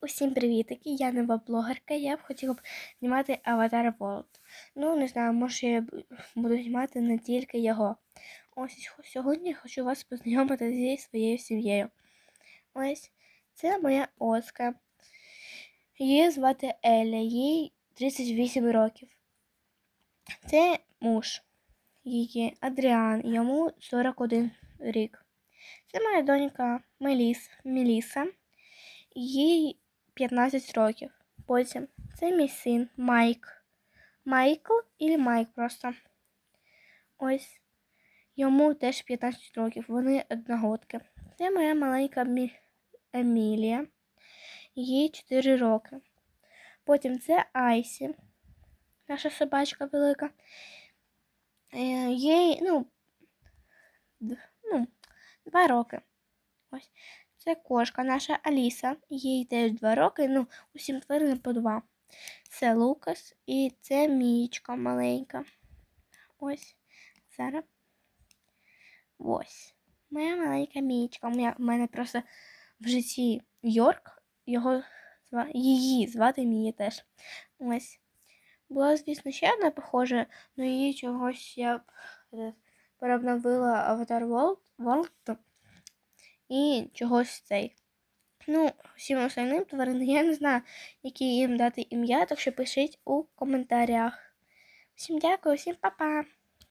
Усім привітики, я нова блогерка. Я б хотіла б знімати Avatar World. Ну, не знаю, може я буду знімати не тільки його. Ось сьогодні хочу вас познайомити зі своєю сім'єю. Ось це моя Оска. Її звати Еля, їй 38 років. Це муж її Адріан, йому 41 рік. Це моя донька Меліс, Меліса. Їй 15 років. Потім це мій син Майк. Майкл і Майк просто. Ось йому теж 15 років. Вони одногодки. Це моя маленька Емілія. Їй 4 роки. Потім це Айсі, наша собачка велика. Е, Їй, ну, ну, 2 роки. Ось. Це кошка наша Аліса. Їй теж 2 роки, ну, усім тваринам по 2. Це Лукас і це Мієчка маленька. Ось. Зараз. Ось. Моя маленька Мієчка. У мене- просто в житті Йорк. Його. Її звати Мія теж. Ось. Була, звісно, ще одна похожа, але її чогось я е, переобновила Avatar World, World і чогось цей. Ну, всім остальним тваринам я не знаю, які їм дати ім'я, так що пишіть у коментарях. Всім дякую, всім па-па!